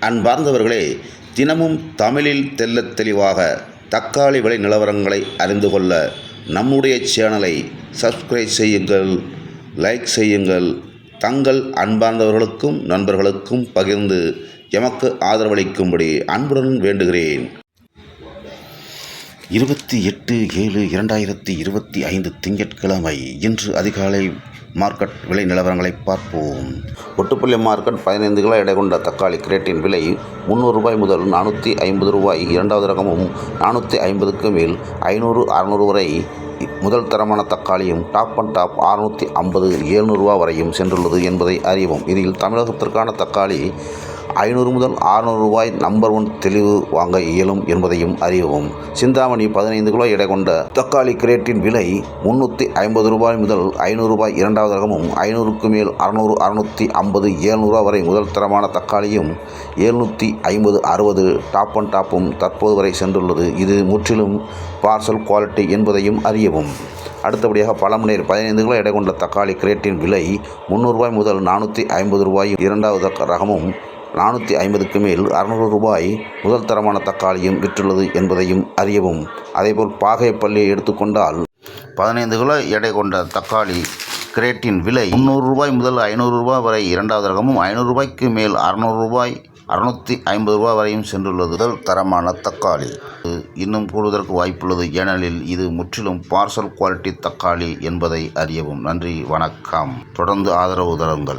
அன்பார்ந்தவர்களே தினமும் தமிழில் தெள்ளத் தெளிவாக தக்காளி விலை நிலவரங்களை அறிந்து கொள்ள நம்முடைய சேனலை சப்ஸ்கிரைப் செய்யுங்கள் லைக் செய்யுங்கள். தங்கள் அன்பார்ந்தவர்களுக்கும் நண்பர்களுக்கும் பகிர்ந்து எமக்கு ஆதரவளிக்கும்படி அன்புடன் வேண்டுகிறேன். இருபத்தி எட்டு ஏழு இரண்டாயிரத்தி இருபத்தி ஐந்து திங்கட்கிழமை இன்று அதிகாலை மார்க்கெட் விலை நிலவரங்களை பார்ப்போம். ஒட்டுப்பள்ளி மார்க்கெட் பதினைந்து கிலோ எடை கொண்ட தக்காளி கிரேட்டின் விலை முந்நூறு ரூபாய் முதல் நானூற்றி ஐம்பது ரூபாய் இரண்டாவது ரகமும் நானூற்றி ஐம்பதுக்கு மேல் ஐநூறு அறநூறு வரை முதல் தரமான தக்காளியும் டாப் அண்ட் டாப் அறுநூற்றி ஐம்பது ஏழ்நூறுரூவா வரையும் சென்றுள்ளது என்பதை அறிவோம். இதில் தமிழகத்திற்கான தக்காளி ஐநூறு முதல் அறுநூறு ரூபாய் நம்பர் ஒன் தெளிவு வாங்க இயலும் என்பதையும் அறியவும். சிந்தாமணி பதினைந்து கிலோ எடை கொண்ட தக்காளி கிரேட்டின் விலை முந்நூற்றி ஐம்பது ரூபாய் முதல் ஐநூறு ரூபாய் இரண்டாவது ரகமும் ஐநூறுக்கு மேல் அறநூறு அறுநூற்றி ஐம்பது ஏழ்நூறுவா வரை முதல் தரமான தக்காளியும் எழுநூற்றி ஐம்பது அறுபது டாப் அண்ட் டாப்பும் தற்போது வரை சென்றுள்ளது. இது முற்றிலும் பார்சல் குவாலிட்டி என்பதையும் அறியவும். அடுத்தபடியாக பழமநீர் பதினைந்து கிலோ எடை கொண்ட தக்காளி கிரேட்டின் விலை முந்நூறுரூபாய் முதல் நானூற்றி ஐம்பது ரூபாய் இரண்டாவது ரகமும் நானூற்றி ஐம்பதுக்கு மேல் அறநூறு ரூபாய் முதல் தரமான தக்காளியும் விற்றுள்ளது என்பதையும் அறியவும். அதேபோல் பாகைப்பள்ளியை எடுத்துக்கொண்டால் பதினைந்து கிலோ எடை கொண்ட தக்காளி கிரேட்டின் விலை முந்நூறு ரூபாய் முதல் ஐநூறு ரூபாய் வரை இரண்டாவது ரகமும் ஐநூறு ரூபாய்க்கு மேல் அறநூறு ரூபாய் அறுநூற்றி ஐம்பது ரூபாய் வரையும் சென்றுள்ளது. முதல் தரமான தக்காளி. இன்னும் கூடுதலுக்கு வாய்ப்புள்ளது ஏனெனில் இது முற்றிலும் பார்சல் குவாலிட்டி தக்காளி என்பதை அறியவும். நன்றி வணக்கம். தொடர்ந்து ஆதரவு தருங்கள்.